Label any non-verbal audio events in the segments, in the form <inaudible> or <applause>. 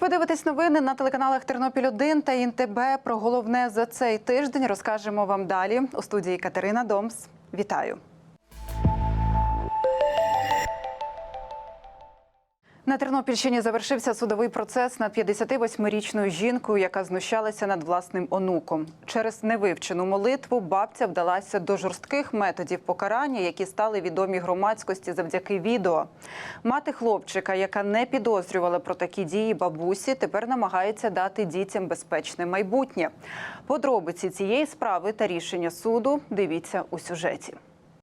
Ви дивитесь новини на телеканалах Тернопіль 1 та ІНТБ. Про головне за цей тиждень розкажемо вам далі. У студії Катерина Домс. Вітаю. На Тернопільщині завершився судовий процес над 58-річною жінкою, яка знущалася над власним онуком. Через невивчену молитву бабця вдалася до жорстких методів покарання, які стали відомі громадськості завдяки відео. Мати хлопчика, яка не підозрювала про такі дії бабусі, тепер намагається дати дітям безпечне майбутнє. Подробиці цієї справи та рішення суду дивіться у сюжеті.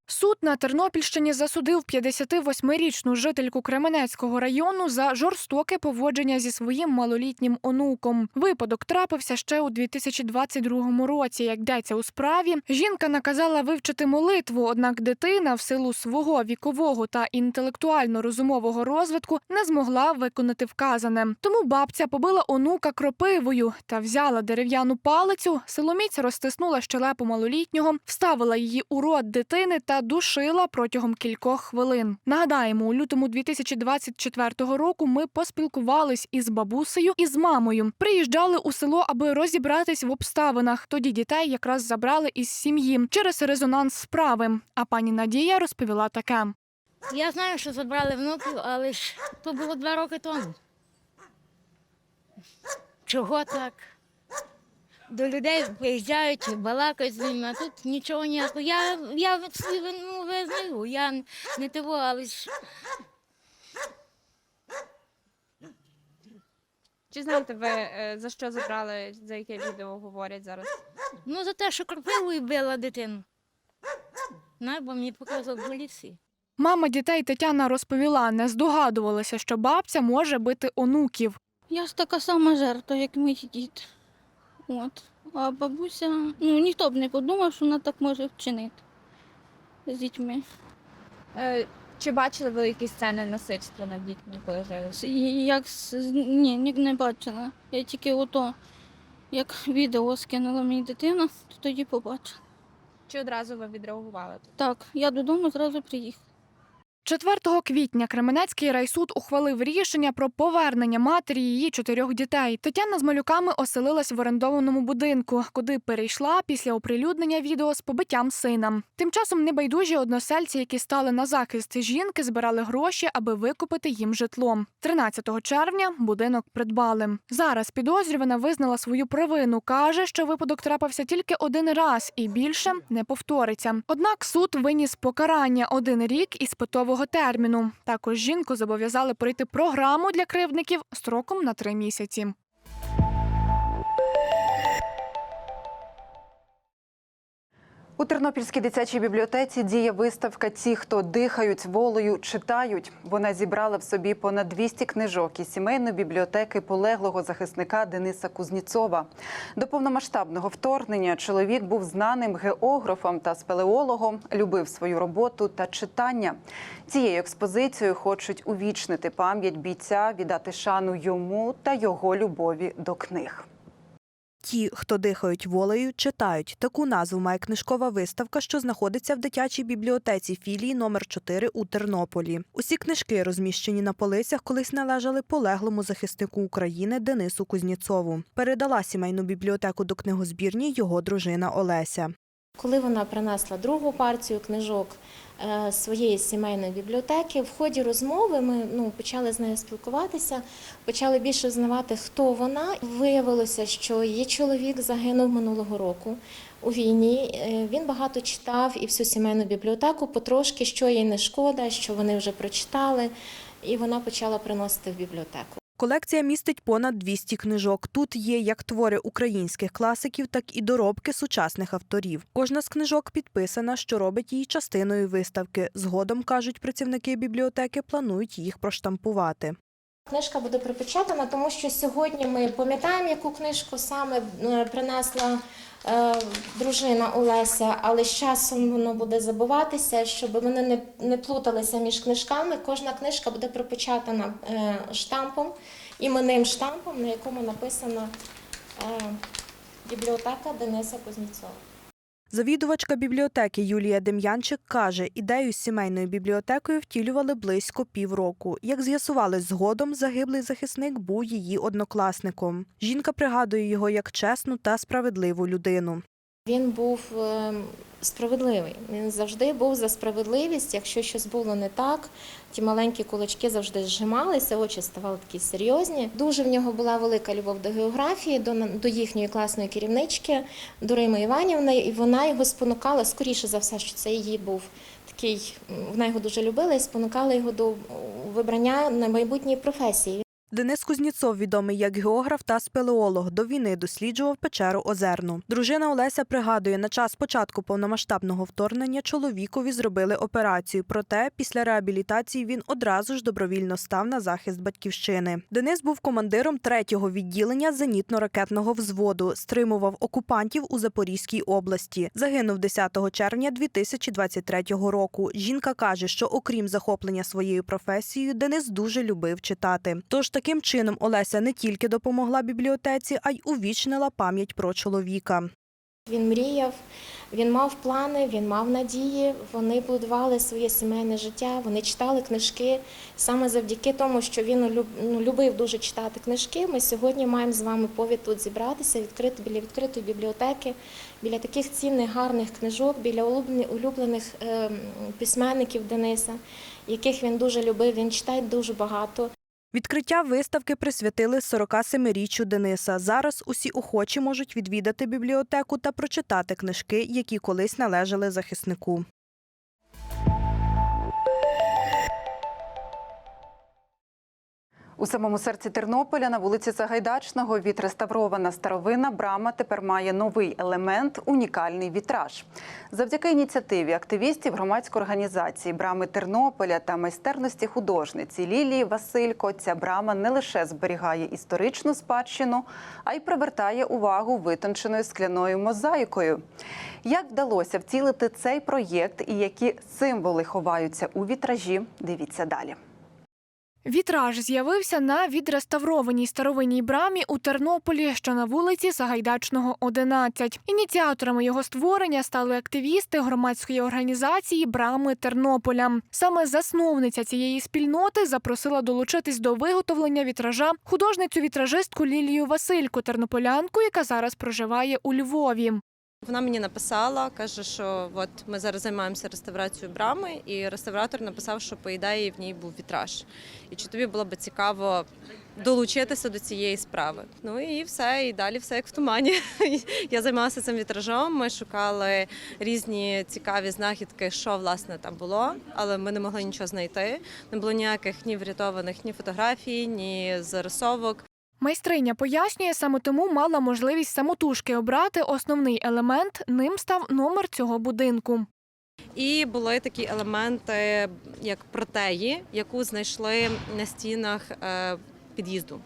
Суд на Тернопільщині засудив 58-річну жительку Кременецького району за жорстоке поводження зі своїм малолітнім онуком. Випадок трапився ще у 2022 році. Як йдеться у справі, жінка наказала вивчити молитву, однак дитина в силу свого вікового та інтелектуально-розумового розвитку не змогла виконати вказане. Тому бабця побила онука кропивою та взяла дерев'яну палицю, силоміць розтиснула щелепу малолітнього, вставила її у рот дитини та душила протягом кількох хвилин. Нагадаємо, у лютому 2024 року ми поспілкувались із бабусею і з мамою. Приїжджали у село, аби розібратись в обставинах. Тоді дітей якраз забрали із сім'ї через резонанс справи. А пані Надія розповіла таке. Я знаю, що забрали внуків, але ж то було два роки тому. Чого так? До людей приїжджають, балакають з ними, а тут нічого ніякого. Я, я вину визнаю, я не того, але ж Чи знаєте ви, е, за що забрали, за яке відео говорять зараз? ну за те, що кропивою била дитину. Знаю, бо мені показував в лісі. Мама дітей Тетяна розповіла, не здогадувалася, що бабця може бити онуків. Я ж така сама жертва, як мій дід. От. А бабуся, ну ніхто б не подумав, що вона так може вчинити з дітьми. Е, Чи бачили ви якісь сцени насильства над дітьми, коли жили? Як з- ні, ні, не бачила. Я тільки ото, як відео скинула мені дитина, то тоді побачила. Чи одразу ви відреагували? Так, я додому зразу приїхала. 4 квітня Кременецький райсуд ухвалив рішення про повернення матері її чотирьох дітей. Тетяна з малюками оселилась в орендованому будинку, куди перейшла після оприлюднення відео з побиттям сина. Тим часом небайдужі односельці, які стали на захист жінки, збирали гроші, аби викупити їм житло. 13 червня будинок придбали. Зараз підозрювана визнала свою провину. каже, що випадок трапився тільки один раз і більше не повториться. Однак суд виніс покарання один рік із питового терміну. Також жінку зобов'язали пройти програму для кривдників строком на три місяці. У Тернопільській дитячій бібліотеці діє виставка Ті, хто дихають волею, читають. Вона зібрала в собі понад 200 книжок із сімейної бібліотеки полеглого захисника Дениса Кузніцова. До повномасштабного вторгнення чоловік був знаним географом та спелеологом, любив свою роботу та читання. Цією експозицією хочуть увічнити пам'ять бійця, віддати шану йому та його любові до книг. Ті, хто дихають волею, читають. Таку назву має книжкова виставка, що знаходиться в дитячій бібліотеці філії номер 4 у Тернополі. Усі книжки, розміщені на полицях, колись належали полеглому захиснику України Денису Кузніцову. Передала сімейну бібліотеку до книгозбірні його дружина Олеся. Коли вона принесла другу партію книжок своєї сімейної бібліотеки, в ході розмови ми ну, почали з нею спілкуватися, почали більше знавати, хто вона. Виявилося, що її чоловік загинув минулого року у війні. Е, Він багато читав і всю сімейну бібліотеку потрошки, що їй не шкода, що вони вже прочитали, і вона почала приносити в бібліотеку. Колекція містить понад 200 книжок. Тут є як твори українських класиків, так і доробки сучасних авторів. Кожна з книжок підписана, що робить її частиною виставки. Згодом, кажуть працівники бібліотеки, планують їх проштампувати. Книжка буде припечатана, тому що сьогодні ми пам'ятаємо, яку книжку саме е, принесла е, дружина Олеся, але з часом воно буде забуватися, щоб вони не, не плуталися між книжками. Кожна книжка буде припечатана е, штампом, іменним штампом, на якому написано е, бібліотека Дениса Кузніцова. Завідувачка бібліотеки Юлія Дем'янчик каже, ідею з сімейною бібліотекою втілювали близько півроку. Як з'ясувалось згодом, загиблий захисник був її однокласником. Жінка пригадує його як чесну та справедливу людину. Він був е, справедливий. Він завжди був за справедливість. Якщо щось було не так, ті маленькі кулачки завжди зжималися, очі ставали такі серйозні. Дуже в нього була велика любов до географії, до, до їхньої класної керівнички, до Рими Іванівни, і вона його спонукала, скоріше за все, що це її був такий, вона його дуже любила і спонукала його до вибрання на майбутньої професії. Денис Кузніцов, відомий як географ та спелеолог, до війни досліджував печеру Озерну. Дружина Олеся пригадує, на час початку повномасштабного вторгнення чоловікові зробили операцію. Проте після реабілітації він одразу ж добровільно став на захист батьківщини. Денис був командиром третього відділення зенітно-ракетного взводу, стримував окупантів у Запорізькій області. Загинув 10 червня 2023 року. Жінка каже, що окрім захоплення своєю професією, Денис дуже любив читати. Тож таким чином Олеся не тільки допомогла бібліотеці, а й увічнила пам'ять про чоловіка. Він мріяв, він мав плани, він мав надії. Вони будували своє сімейне життя, вони читали книжки. Саме завдяки тому, що він ну, любив дуже читати книжки. Ми сьогодні маємо з вами повід тут зібратися, відкрити біля відкритої бібліотеки, біля таких цінних, гарних книжок, біля улюблених ем, письменників Дениса, яких він дуже любив. Він читає дуже багато. Відкриття виставки присвятили 47-річчю Дениса. Зараз усі охочі можуть відвідати бібліотеку та прочитати книжки, які колись належали захиснику. У самому серці Тернополя на вулиці Сагайдачного відреставрована старовинна брама тепер має новий елемент унікальний вітраж. Завдяки ініціативі активістів громадської організації брами Тернополя та майстерності художниці Лілії Василько. Ця брама не лише зберігає історичну спадщину, а й привертає увагу витонченою скляною мозаїкою. Як вдалося втілити цей проєкт і які символи ховаються у вітражі? Дивіться далі. Вітраж з'явився на відреставрованій старовинній брамі у Тернополі, що на вулиці Сагайдачного, 11. Ініціаторами його створення стали активісти громадської організації Брами Тернополя. Саме засновниця цієї спільноти запросила долучитись до виготовлення вітража художницю вітражистку Лілію Василько, тернополянку, яка зараз проживає у Львові. Вона мені написала, каже, що от ми зараз займаємося реставрацією брами, і реставратор написав, що по ідеї в ній був вітраж. І чи тобі було б цікаво долучитися до цієї справи? Ну і все, і далі все як в тумані. <laughs> Я займалася цим вітражом. Ми шукали різні цікаві знахідки, що власне там було, але ми не могли нічого знайти. Не було ніяких ні врятованих ні фотографій, ні зарисовок. Майстриня пояснює, саме тому мала можливість самотужки обрати основний елемент. Ним став номер цього будинку. І були такі елементи, як протеї, яку знайшли на стінах е, під'їзду.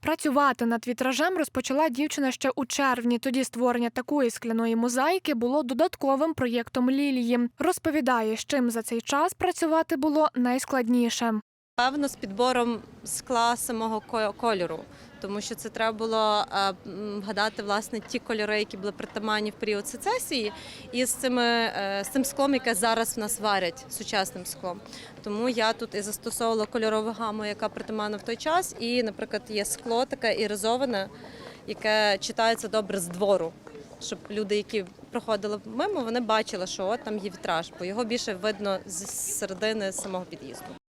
Працювати над вітражем розпочала дівчина ще у червні. Тоді створення такої скляної мозаїки було додатковим проєктом Лілії. Розповідає, з чим за цей час працювати було найскладніше. Певно, з підбором скла самого ко- кольору, тому що це треба було е, вгадати власне ті кольори, які були притаманні в період сецесії, і з цими е, з цим склом, яке зараз в нас варять сучасним склом. Тому я тут і застосовувала кольорову гаму, яка притаманна в той час. І, наприклад, є скло таке іризоване, яке читається добре з двору. Щоб люди, які проходили мимо, вони бачили, що от там є вітраж, бо його більше видно з середини самого під'їзду.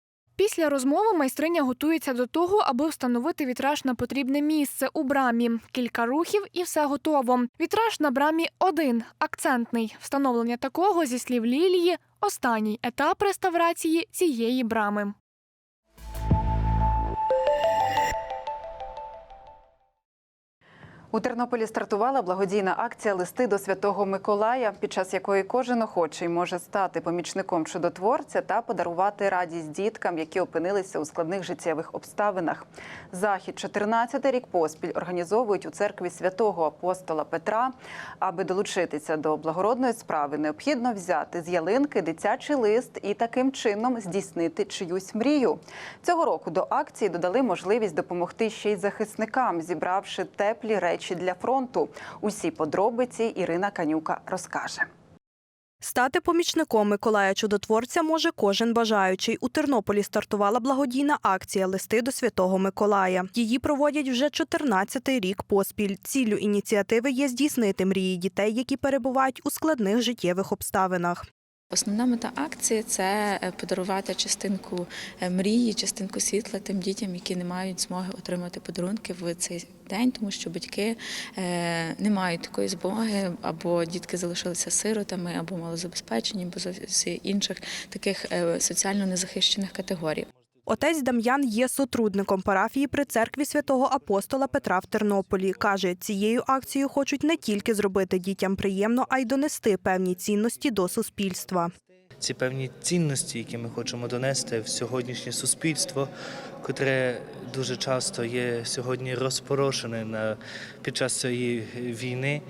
Після розмови майстриня готується до того, аби встановити вітраж на потрібне місце у брамі. Кілька рухів і все готово. Вітраж на брамі один акцентний. Встановлення такого, зі слів Лілії, останній етап реставрації цієї брами. У Тернополі стартувала благодійна акція Листи до Святого Миколая, під час якої кожен охочий може стати помічником чудотворця та подарувати радість діткам, які опинилися у складних життєвих обставинах. Захід 14 рік поспіль організовують у церкві святого апостола Петра. Аби долучитися до благородної справи, необхідно взяти з ялинки дитячий лист і таким чином здійснити чиюсь мрію. Цього року до акції додали можливість допомогти ще й захисникам, зібравши теплі речі для фронту. Усі подробиці Ірина Канюка розкаже. Стати помічником Миколая Чудотворця може кожен бажаючий. У Тернополі стартувала благодійна акція Листи до Святого Миколая. Її проводять вже 14-й рік поспіль. Ціллю ініціативи є здійснити мрії дітей, які перебувають у складних життєвих обставинах. Основна мета акції це е, подарувати частинку е, мрії, частинку світла тим дітям, які не мають змоги отримати подарунки в цей день, тому що батьки е, не мають такої змоги, або дітки залишилися сиротами, або малозабезпечені, або з інших таких соціально незахищених категорій. Отець Дам'ян є сотрудником парафії при церкві святого апостола Петра в Тернополі. Каже, цією акцією хочуть не тільки зробити дітям приємно, а й донести певні цінності до суспільства. ці певні цінності, які ми хочемо донести в сьогоднішнє суспільство, котре дуже часто є сьогодні розпорошене на, під час цієї війни,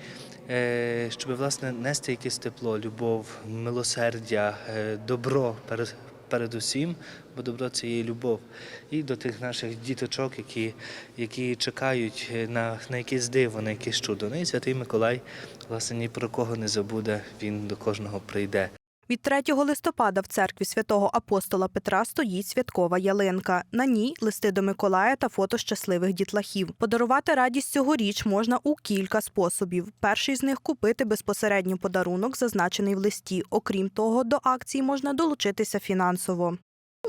е, щоб власне нести якесь тепло, любов, милосердя, е, добро. Передусім, бо добро це є любов. І до тих наших діточок, які, які чекають на, на якесь диво, на якесь чудо. Ну і святий Миколай, власне, ні про кого не забуде, він до кожного прийде. Від 3 листопада в церкві святого апостола Петра стоїть святкова ялинка. На ній листи до Миколая та фото щасливих дітлахів. Подарувати радість цьогоріч можна у кілька способів. Перший з них купити безпосередньо подарунок, зазначений в листі. Окрім того, до акції можна долучитися фінансово.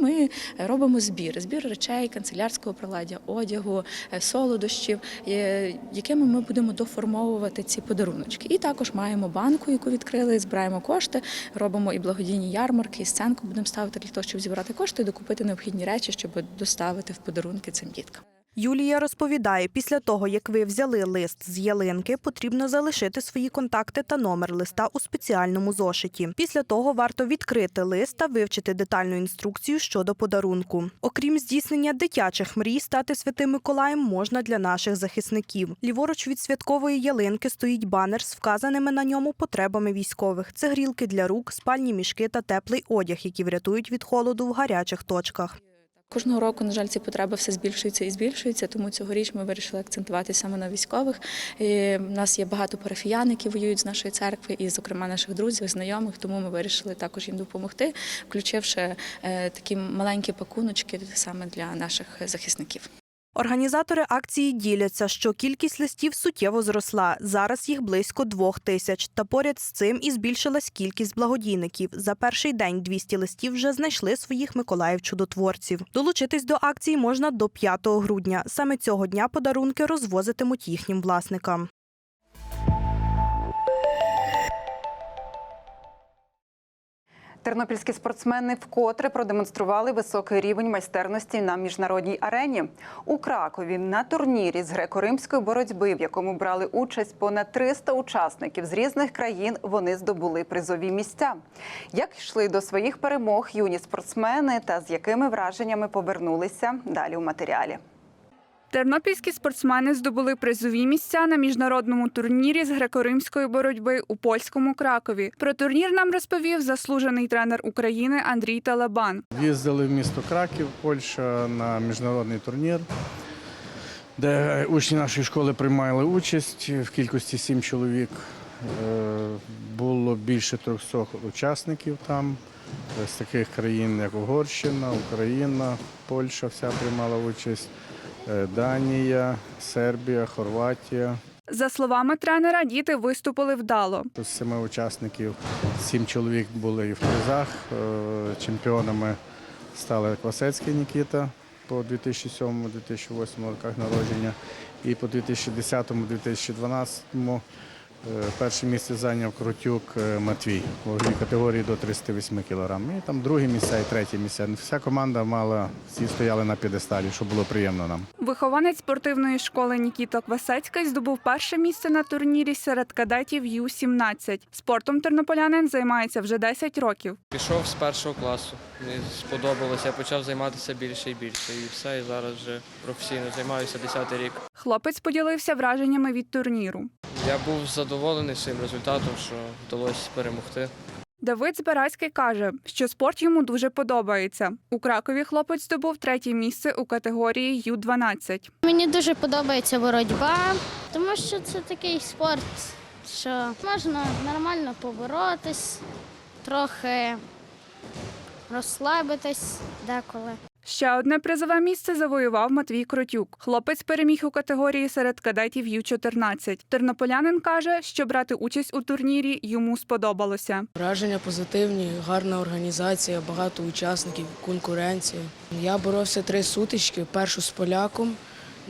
Ми робимо збір, збір речей, канцелярського приладдя, одягу, е, солодощів, е, якими ми будемо доформовувати ці подаруночки. І також маємо банку, яку відкрили, збираємо кошти, робимо і благодійні ярмарки, і сценку будемо ставити для того, щоб зібрати кошти докупити необхідні речі, щоб доставити в подарунки цим діткам. Юлія розповідає, після того, як ви взяли лист з ялинки, потрібно залишити свої контакти та номер листа у спеціальному зошиті. Після того варто відкрити лист та вивчити детальну інструкцію щодо подарунку. Окрім здійснення дитячих мрій, стати святим Миколаєм можна для наших захисників. Ліворуч від святкової ялинки стоїть банер з вказаними на ньому потребами військових: це грілки для рук, спальні мішки та теплий одяг, які врятують від холоду в гарячих точках. Кожного року, на жаль, ці потреби все збільшуються і збільшуються, тому цьогоріч ми вирішили акцентувати саме на військових. І У нас є багато парафіян, які воюють з нашої церкви, і, зокрема, наших друзів, знайомих. Тому ми вирішили також їм допомогти, включивши е, такі маленькі пакуночки саме для наших захисників. Організатори акції діляться, що кількість листів суттєво зросла. Зараз їх близько двох тисяч. Та поряд з цим і збільшилась кількість благодійників. За перший день 200 листів вже знайшли своїх Миколаїв-чудотворців. Долучитись до акції можна до 5 грудня. Саме цього дня подарунки розвозитимуть їхнім власникам. Тернопільські спортсмени вкотре продемонстрували високий рівень майстерності на міжнародній арені. У Кракові на турнірі з греко-римської боротьби, в якому брали участь понад 300 учасників з різних країн, вони здобули призові місця. Як йшли до своїх перемог юні спортсмени та з якими враженнями повернулися далі у матеріалі. Тернопільські спортсмени здобули призові місця на міжнародному турнірі з греко-римської боротьби у польському Кракові. Про турнір нам розповів заслужений тренер України Андрій Талабан. Їздили в місто Краків, Польща на міжнародний турнір, де учні нашої школи приймали участь в кількості сім чоловік. Е, Було більше 300 учасників там з таких країн, як Угорщина, Україна, Польща вся приймала участь, Данія, Сербія, Хорватія. За словами тренера, діти виступили вдало. З семи учасників сім чоловік були і в призах. Е, Чемпіонами стали Квасецький Нікіта по 2007-2008 роках народження і по 2010-2012 е, перше місце зайняв Крутюк е, Матвій у ваговій категорії до 308 кг. І там друге місце і третє місце. Вся команда мала, всі стояли на п'єдесталі, що було приємно нам. Вихованець спортивної школи Нікіта Квасецький здобув перше місце на турнірі серед кадетів Ю-17. Спортом тернополянин займається вже 10 років. Пішов з першого класу. Мені сподобалося, я почав займатися більше і більше. І все, і зараз вже професійно займаюся 10 рік. Хлопець поділився враженнями від турніру. Я був задоволений цим результатом, що вдалося перемогти. Давид Збирацький каже, що спорт йому дуже подобається. У Кракові хлопець здобув третє місце у категорії Ю-12. Мені дуже подобається боротьба, тому що це такий спорт що можна нормально поборотись, трохи розслабитись деколи. Ще одне призове місце завоював Матвій Кротюк. Хлопець переміг у категорії серед кадетів Ю-14. Тернополянин каже, що брати участь у турнірі йому сподобалося. Враження позитивні, гарна організація, багато учасників, конкуренція. Я боровся три сутички: першу з поляком,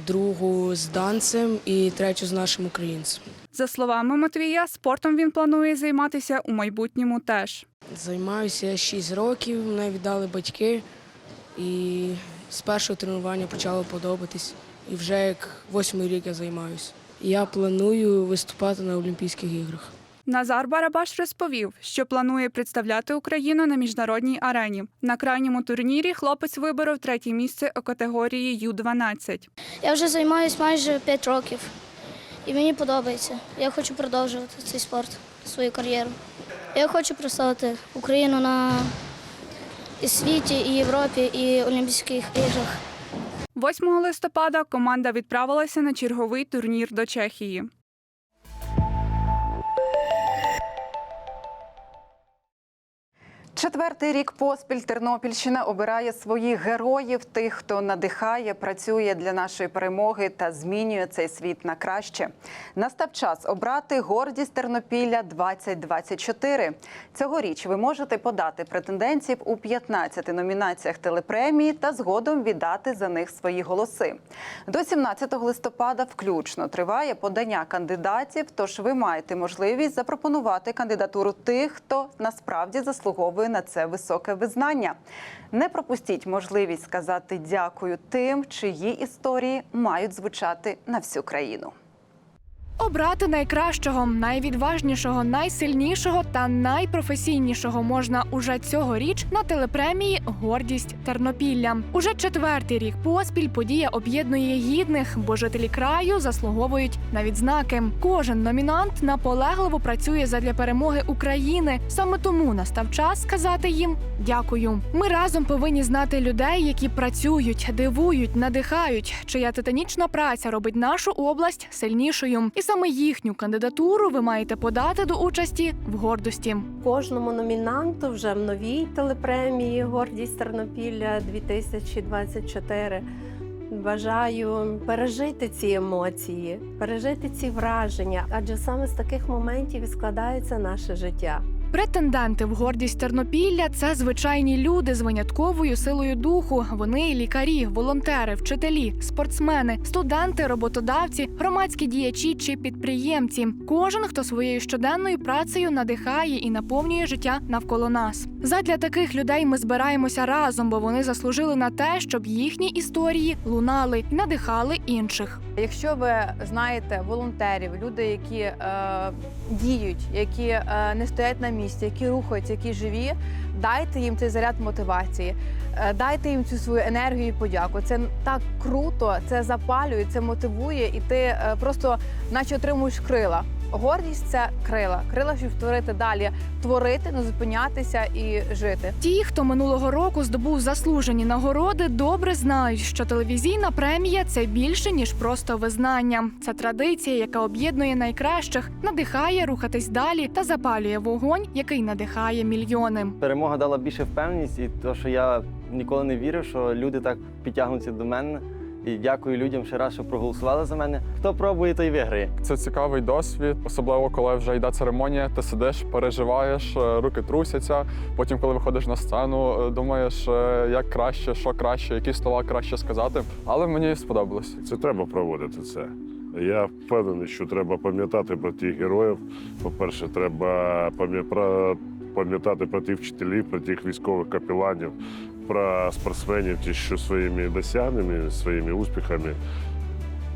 другу з данцем і третю з нашим українцем. За словами Матвія, спортом він планує займатися у майбутньому теж. Займаюся я 6 років, мене віддали батьки, і з першого тренування почало подобатись. І вже як восьмий рік я займаюся. Я планую виступати на Олімпійських іграх. Назар Барабаш розповів, що планує представляти Україну на міжнародній арені. На крайньому турнірі хлопець виборов третє місце у категорії Ю-12. Я вже займаюся майже 5 років, і мені подобається. Я хочу продовжувати цей спорт, свою кар'єру. Я хочу представити Україну на і світі, і Європі, і Олімпійських іграх. 8 листопада команда відправилася на черговий турнір до Чехії. Четвертий рік поспіль Тернопільщина обирає своїх героїв, тих, хто надихає, працює для нашої перемоги та змінює цей світ на краще. Настав час обрати гордість Тернопілля 2024. Цьогоріч ви можете подати претендентів у 15 номінаціях телепремії та згодом віддати за них свої голоси. До 17 листопада включно триває подання кандидатів. Тож ви маєте можливість запропонувати кандидатуру тих, хто насправді заслуговує на це високе визнання. Не пропустіть можливість сказати дякую тим, чиї історії мають звучати на всю країну. Обрати найкращого, найвідважнішого, найсильнішого та найпрофесійнішого можна уже цьогоріч на телепремії Гордість Тернопілля. Уже четвертий рік поспіль подія об'єднує гідних, бо жителі краю заслуговують на відзнаки. Кожен номінант наполегливо працює задля перемоги України. Саме тому настав час сказати їм дякую. Ми разом повинні знати людей, які працюють, дивують, надихають, чия титанічна праця робить нашу область сильнішою. І саме їхню кандидатуру ви маєте подати до участі в гордості. Кожному номінанту вже в новій телепремії Гордість Тернопілля 2024 Бажаю пережити ці емоції, пережити ці враження, адже саме з таких моментів і складається наше життя. Претенденти в гордість Тернопілля це звичайні люди з винятковою силою духу. Вони лікарі, волонтери, вчителі, спортсмени, студенти, роботодавці, громадські діячі чи підприємці. Кожен, хто своєю щоденною працею надихає і наповнює життя навколо нас. Задля таких людей ми збираємося разом, бо вони заслужили на те, щоб їхні історії лунали і надихали інших. Якщо ви знаєте волонтерів, люди, які е, діють, які е, не стоять на місці, які рухаються, які живі, дайте їм цей заряд мотивації, е, дайте їм цю свою енергію і подяку. Це так круто, це запалює, це мотивує, і ти е, просто наче отримуєш крила. Гордість це крила, крила, щоб творити далі, творити, не зупинятися і жити. Ті, хто минулого року здобув заслужені нагороди, добре знають, що телевізійна премія це більше ніж просто визнання. Це традиція, яка об'єднує найкращих, надихає рухатись далі та запалює вогонь, який надихає мільйони. Перемога дала більше впевненість, і то, що я ніколи не вірив, що люди так підтягнуться до мене. І дякую людям ще раз, що проголосували за мене. Хто пробує, той виграє. Це цікавий досвід, особливо коли вже йде церемонія. Ти сидиш, переживаєш, е, руки трусяться. Потім, коли виходиш на сцену, е, думаєш, е, як краще, що краще, які слова краще сказати. Але мені сподобалось. Це треба проводити це. Я впевнений, що треба пам'ятати про тих героїв. По-перше, треба пам'ятати про тих вчителів, про тих військових капеланів, про спортсменів, ті, що своїми досягненнями, своїми успіхами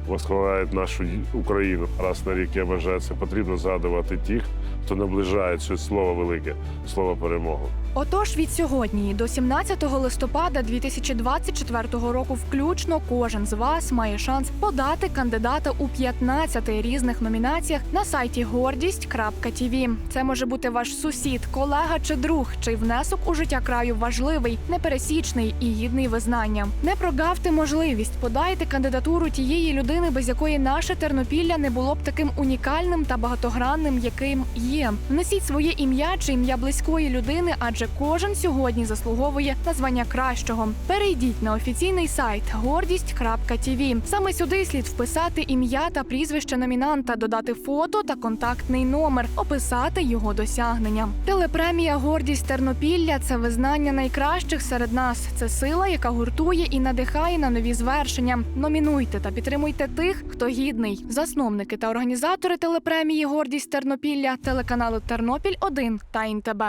восхваляють нашу Україну. Раз на рік я вважаю, це потрібно згадувати тих, то наближає це слово велике, слово перемогу. Отож, від сьогодні до 17 листопада 2024 року включно кожен з вас має шанс подати кандидата у 15 різних номінаціях на сайті гордість.тв. Це може бути ваш сусід, колега чи друг, чий внесок у життя краю важливий, непересічний і гідний визнання. Не прогавте можливість, подайте кандидатуру тієї людини, без якої наше Тернопілля не було б таким унікальним та багатогранним, яким є. Внесіть своє ім'я чи ім'я близької людини, адже кожен сьогодні заслуговує на звання кращого. Перейдіть на офіційний сайт гордість.тв. Саме сюди слід вписати ім'я та прізвище номінанта, додати фото та контактний номер, описати його досягнення. Телепремія Гордість Тернопілля це визнання найкращих серед нас. Це сила, яка гуртує і надихає на нові звершення. Номінуйте та підтримуйте тих, хто гідний. Засновники та організатори телепремії Гордість Тернопілля, телеканалу Тернопіль 1 та ІНТБ.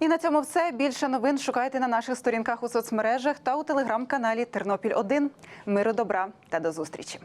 І на цьому все. Більше новин шукайте на наших сторінках у соцмережах та у телеграм-каналі Тернопіль 1 Миру добра та до зустрічі.